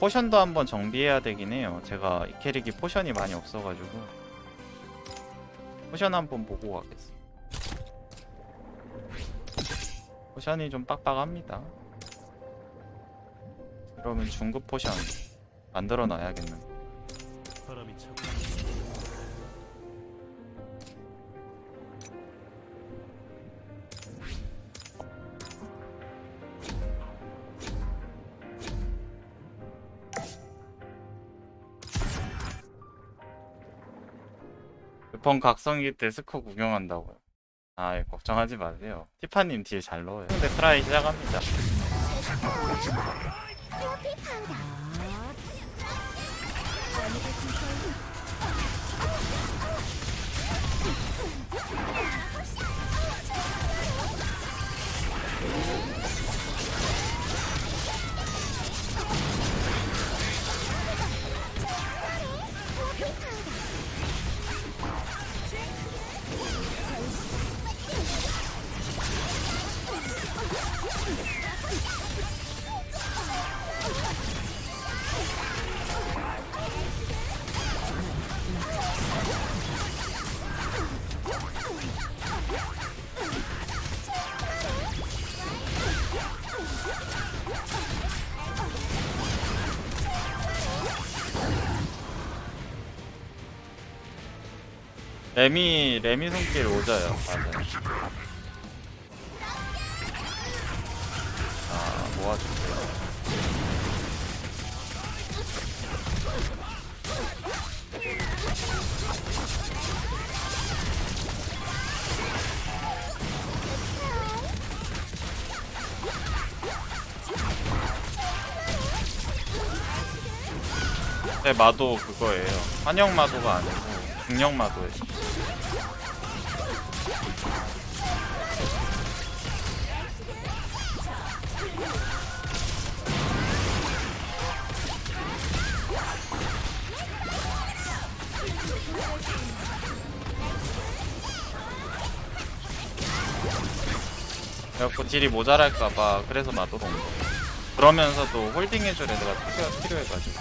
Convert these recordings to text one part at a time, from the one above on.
포션도 한번 정비해야 되긴 해요. 제가 이 캐릭이 포션이 많이 없어가지고 포션 한번 보고 가겠습니다. 포션이 좀 빡빡합니다. 그러면 중급 포션 만들어 놔야겠는. 바람이 참번 각성기 때 스코 구경한다고요. 아, 예, 걱정하지 마세요. 티파님 딜 잘 넣어요. 근데 트라이 시작합니다. 레미, 레미 손길 오져요. 맞아요. 아, 모아줄게요. 네, 마도 그거예요. 환영 마도가 아니고 중력 마도예요. 그래갖고 딜이 모자랄까봐 그래서 마도로 온 거. 그러면서도 홀딩 해줄 애가 필요, 필요해가지고.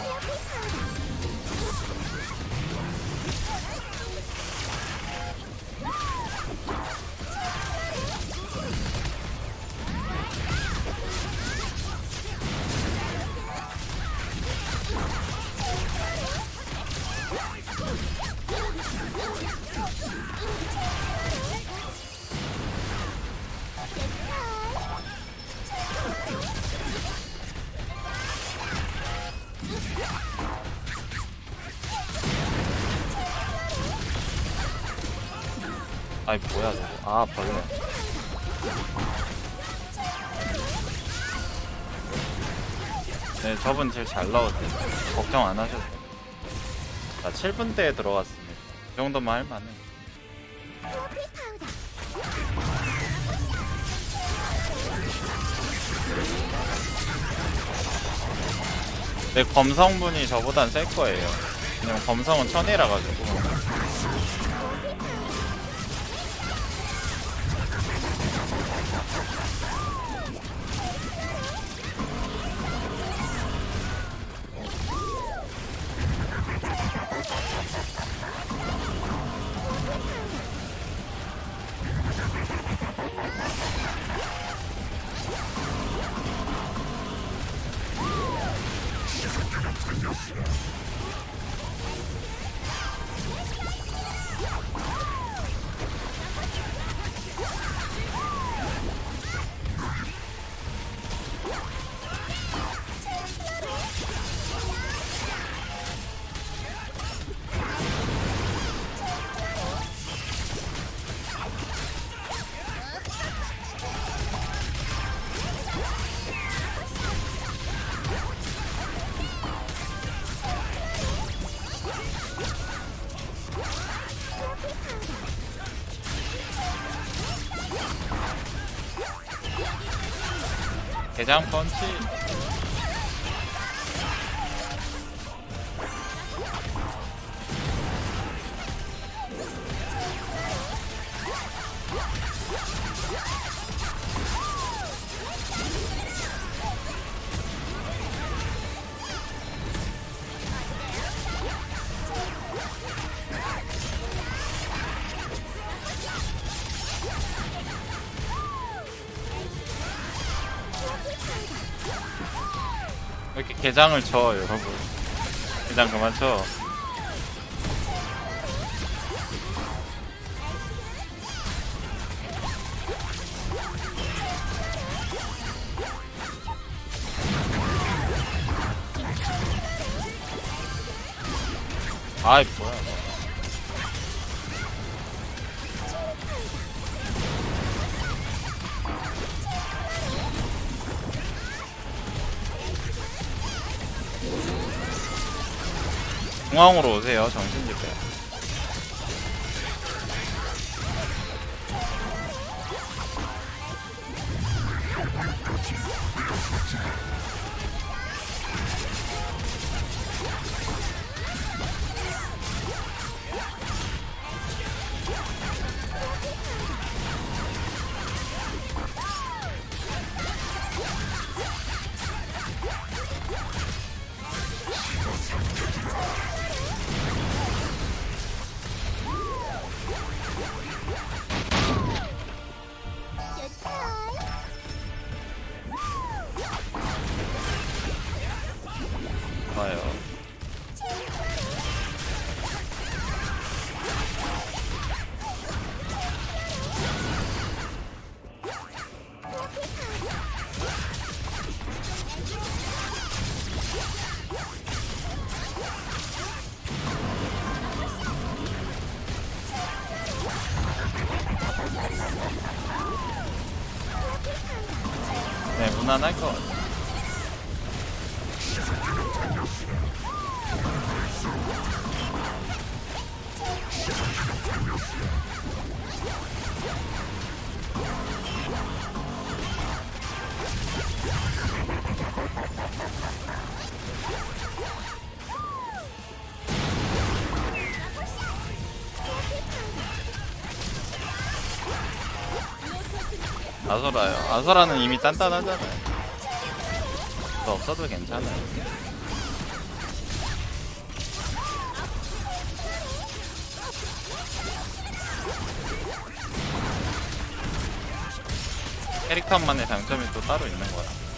아이 뭐야 저거. 아 벌레 네. 저분 제일 잘 나왔대요. 걱정 안 하셔도 돼요. 나 7분 대에 들어갔습니다. 이 정도만 할만해. 내 검성분이 저보단 셀 거예요. 왜냐면 검성은 천이라 가지고 대장 펀치 개장을 쳐 여러분. 개장 그만 쳐. 아이 뭐야 중앙으로 오세요 정신집에 좋아요. 네 무난할 것 같아요 아소라요. 아소라는 이미 단단하잖아요. 너 없어도 괜찮아요. 캐릭터만의 장점이 또 따로 있는 거야.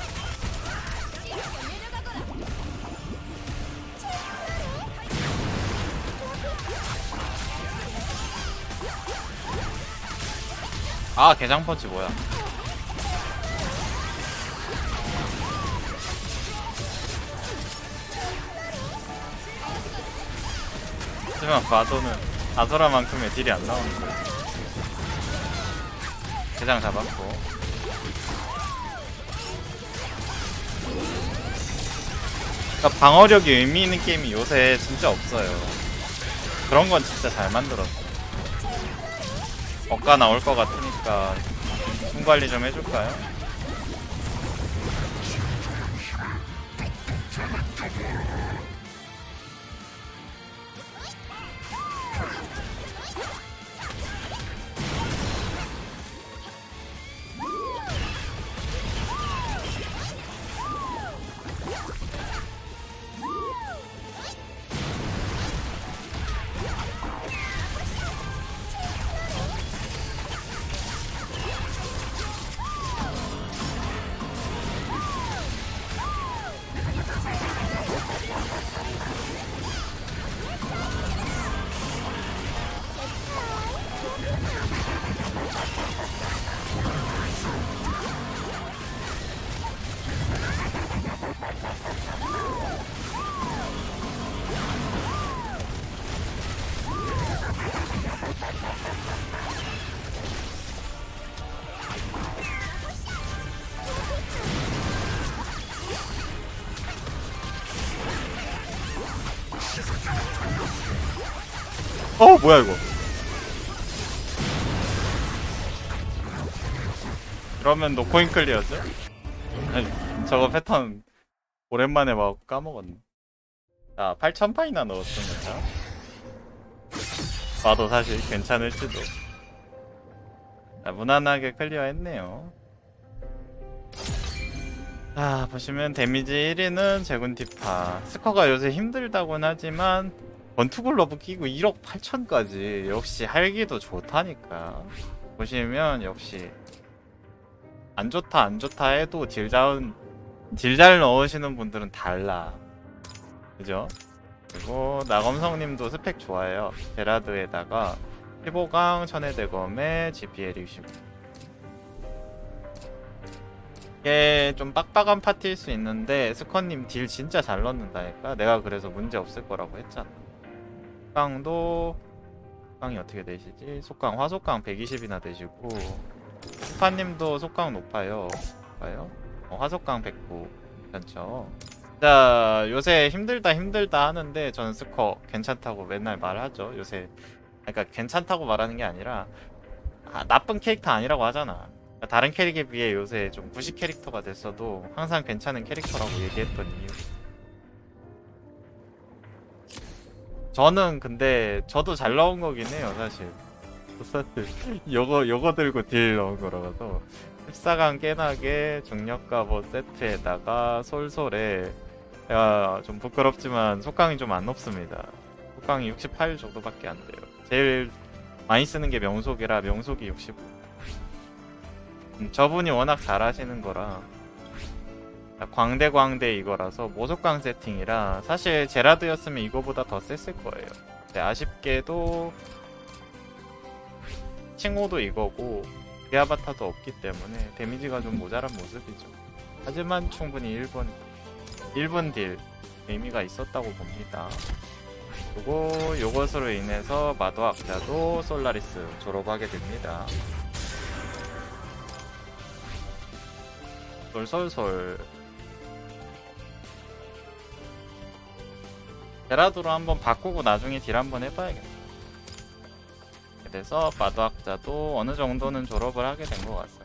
아 개장 펀치 뭐야? 하지만 봐도는 아소라만큼의 딜이 안 나오는 거야. 개장 잡았고. 그러니까 방어력이 의미 있는 게임이 요새 진짜 없어요. 그런 건 진짜 잘 만들었어. 억가 나올 것 같으니까 숨 관리 좀 해줄까요? 어 뭐야 이거? 그러면 노코인 클리어죠? 아니 저거 패턴 오랜만에 막 까먹었네. 자 8,000파이나 넣었습니다 봐도 사실 괜찮을지도. 자, 무난하게 클리어했네요. 아 보시면 데미지 1위는 제군티파. 스커가 요새 힘들다곤 하지만 원투글러브 끼고 1억 8천까지 역시 할기도 좋다니까 보시면 역시 안 좋다 안 좋다 해도 딜다운 딜잘 넣으시는 분들은 달라. 그죠? 그리고 나검성님도 스펙 좋아요. 제라드에다가 15강 천혜대검에 GPL 65. 이게 좀 빡빡한 파티일 수 있는데 스컨님 딜 진짜 잘 넣는다니까. 내가 그래서 문제 없을 거라고 했잖아. 속강도 속강이 어떻게 되시지? 속강 화속강 120이나 되시고 스파님도 속강 높아요. 높아요? 어, 화속강 109 괜찮죠? 자 요새 힘들다 힘들다 하는데 저는 스커 괜찮다고 맨날 말하죠. 요새 그러니까 괜찮다고 말하는 게 아니라 아, 나쁜 캐릭터 아니라고 하잖아. 그러니까 다른 캐릭에 비해 요새 좀 구식 캐릭터가 됐어도 항상 괜찮은 캐릭터라고 얘기했던 이유. 저는 근데 저도 잘 나온 거긴 해요 사실. 사실 요거 요거 들고 딜 넣은 거라서 14강 깨나게 중력갑옷 세트에다가 솔솔에 야, 좀 부끄럽지만 속강이 좀 안 높습니다. 속강이 68 정도밖에 안 돼요. 제일 많이 쓰는 게 명속이라 명속이 65. 음, 저분이 워낙 잘하시는 거라 광대 광대 이거라서 모속강 세팅이라 사실 제라드였으면 이거보다 더 셌을 거예요. 근데 아쉽게도 칭호도 이거고 디아바타도 없기 때문에 데미지가 좀 모자란 모습이죠. 하지만 충분히 1분 1분 딜 의미가 있었다고 봅니다. 그리고 요것으로 인해서 마도학자도 솔라리스 졸업하게 됩니다. 솔솔솔 베라도로 한번 바꾸고 나중에 딜 한번 해봐야겠다. 그래서 마도학자도 어느 정도는 졸업을 하게 된 것 같아요.